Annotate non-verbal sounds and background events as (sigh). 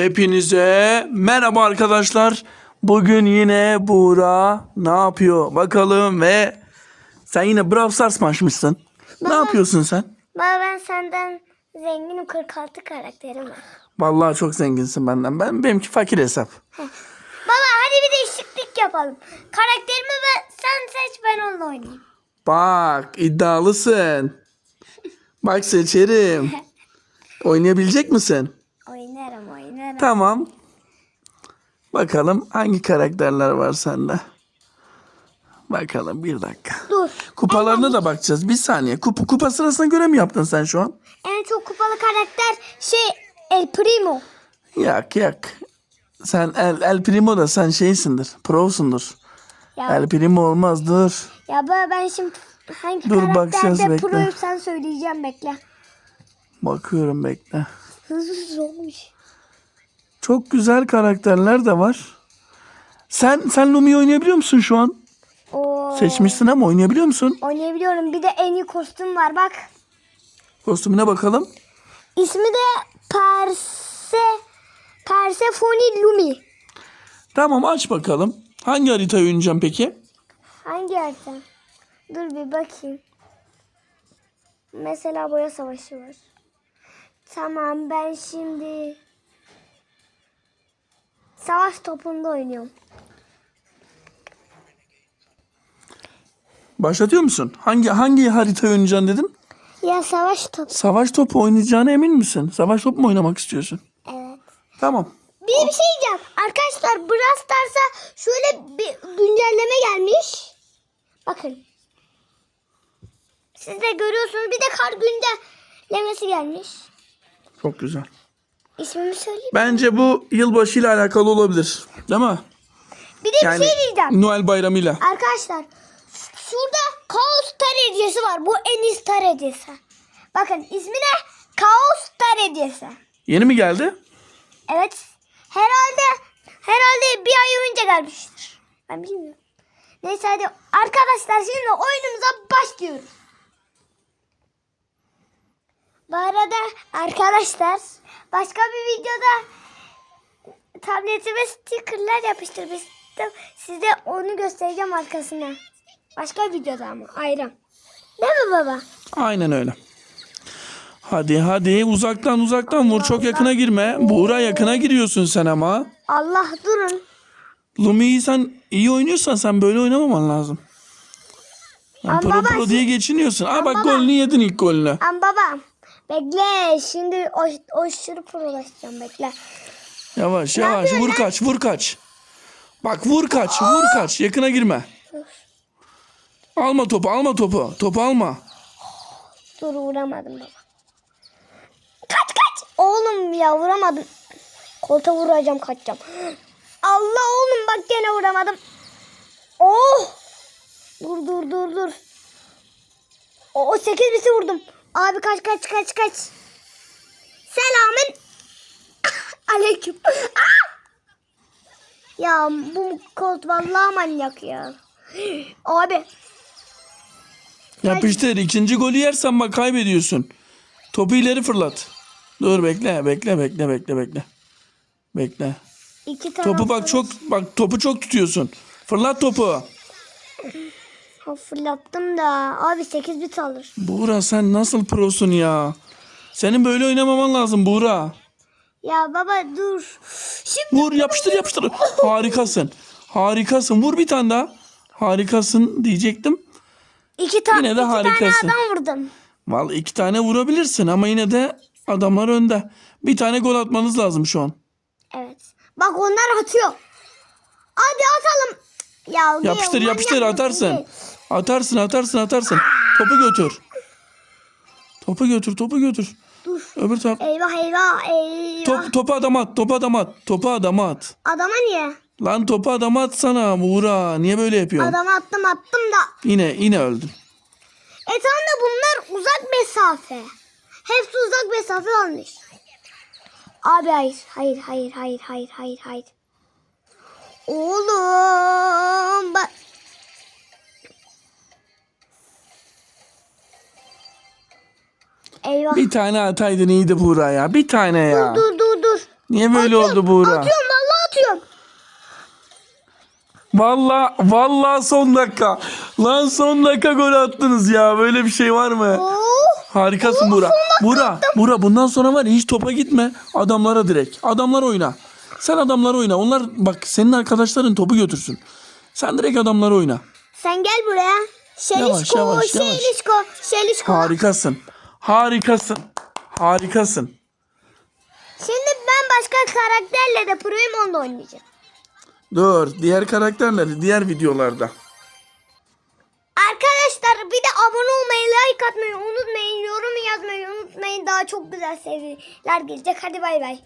Hepinize merhaba arkadaşlar. Bugün yine Buğra ne yapıyor bakalım ve sen yine Brawl Stars mı açmışsın? Ne Baba. yapıyorsun sen? Baba ben senden zenginim 46 karakterim var. Vallahi çok zenginsin benden. Ben benimki fakir hesap. Baba hadi bir değişiklik yapalım. Karakterimi ben, sen seç ben onunla oynayayım. Bak iddialısın. Bak seçerim. (laughs) Oynayabilecek misin? Oynarım. Tamam. Bakalım hangi karakterler var sende. Bakalım bir dakika. Dur. Kupalarına da bakacağız. Bir saniye. Kupa, kupa sırasına göre mi yaptın sen şu an? En çok kupalı karakter şey El Primo. Yak yak. Sen El, El Primo da sen şeysindir. Pro'sundur. Ya, El Primo olmaz dur. ya baba ben şimdi hangi Dur, karakterde proyum sen söyleyeceğim bekle. Bakıyorum bekle. Hızlı olmuş. Çok güzel karakterler de var. Sen sen Lumi'yi oynayabiliyor musun şu an? Oo. Seçmişsin ama oynayabiliyor musun? Oynayabiliyorum. Bir de en iyi kostüm var bak. Kostümüne bakalım. İsmi de Perse Persephone Lumi. Tamam aç bakalım. Hangi haritayı oynayacağım peki? Hangi harita? Dur bir bakayım. Mesela boya savaşı var. Tamam ben şimdi savaş topunda oynuyorum. Başlatıyor musun? Hangi hangi haritayı oynayacaksın dedim? Ya savaş topu. Savaş topu oynayacağına emin misin? Savaş topu mu oynamak istiyorsun? Evet. Tamam. Bir bir şey diyeceğim. Arkadaşlar Brawl Stars'a şöyle bir güncelleme gelmiş. Bakın. Siz de görüyorsunuz. Bir de kar güncellemesi gelmiş. Çok güzel. İsmimi söyleyeyim. Bence bu yılbaşı ile alakalı olabilir. Değil mi? Bir de bir şey diyeceğim. Noel bayramıyla. Arkadaşlar şurada Kaos Star hediyesi var. Bu en iyi star hediyesi. Bakın ismi ne? Kaos Star hediyesi. Yeni mi geldi? Evet. Herhalde herhalde bir ay önce gelmiştir. Ben bilmiyorum. Neyse hadi arkadaşlar şimdi oyunumuza başlıyoruz. Bu arada arkadaşlar başka bir videoda tabletime stickerlar yapıştırmıştım. Size onu göstereceğim arkasına. Başka videoda ama ayrı. Değil mi baba? Aynen öyle. Hadi hadi uzaktan uzaktan vur çok yakına girme. Buğra yakına giriyorsun sen ama. Allah durun. Lumi'yi sen iyi oynuyorsan sen böyle oynamaman lazım. Ama pro baba, pro diye geçiniyorsun. Aa bak baba. golünü yedin ilk golünü. Am baba. Bekle şimdi o, o şurup ulaşacağım bekle. Yavaş yavaş vur kaç vur kaç. Bak vur kaç vur kaç yakına girme. Alma topu alma topu. Topu alma. Dur vuramadım baba. Kaç kaç. Oğlum ya vuramadım. Kolta vuracağım kaçacağım. Allah oğlum bak gene vuramadım. Oh. Dur dur dur dur. O, o 8 bisi vurdum. Abi kaç kaç kaç kaç. Selamın (coughs) aleyküm. Ah! Ya bu kolt vallahi manyak ya. (gasps) Abi Yapıştır ikinci golü yersen bak kaybediyorsun. Topu ileri fırlat. Dur bekle bekle bekle bekle bekle. Bekle. iki Topu bak çok bak topu çok tutuyorsun. Fırlat topu. Ha, fırlattım da abi 8 bit alır. Buğra sen nasıl prosun ya? Senin böyle oynamaman lazım Buğra. Ya baba dur. Şimdi Vur yapıştır yapıştır. Harikasın. Harikasın. Vur bir tane daha. Harikasın diyecektim. iki, ta Yine de iki harikasın. tane adam vurdum. Vallahi iki tane vurabilirsin ama yine de adamlar önde. Bir tane gol atmanız lazım şu an. Evet. Bak onlar atıyor. Hadi atalım. Ya Yapıştır manyak yapıştır mısın atarsın. Atarsın atarsın atarsın. Topu götür. Topu götür topu götür. Dur. Öbür taraf. Eyvah eyvah eyvah. Top, topu adama at. Topu adama at. Topu adama at. Adama niye? Lan topu adama atsana Buğra. Niye böyle yapıyorsun? Adama attım attım da. Yine yine öldün. E tamam da bunlar uzak mesafe. Hepsi uzak mesafe olmuş. Abi hayır. Hayır hayır hayır hayır hayır hayır. Oğlum bak. Eyvah. Bir tane ataydın iyiydi Buğra ya. Bir tane ya. Dur dur dur. Niye böyle oldu Buğra? Atıyorum vallahi atıyorum. Valla valla son dakika. Lan son dakika gol attınız ya. Böyle bir şey var mı? Oh. Harikasın Buğra. Buğra, Buğra bundan sonra var ya hiç topa gitme. Adamlara direkt. Adamlar oyna. Sen adamlara oyna. Onlar bak senin arkadaşların topu götürsün. Sen direkt adamlara oyna. Sen gel buraya. Şelişko, Yavaş, yavaş, yavaş. şelişko, şelişko. Harikasın. Harikasın. Harikasın. Şimdi ben başka karakterle de proyum onunla oynayacağım. Dur. Diğer karakterleri diğer videolarda. Arkadaşlar bir de abone olmayı, like atmayı unutmayın. Yorum yazmayı unutmayın. Daha çok güzel seriler gelecek. Hadi bay bay.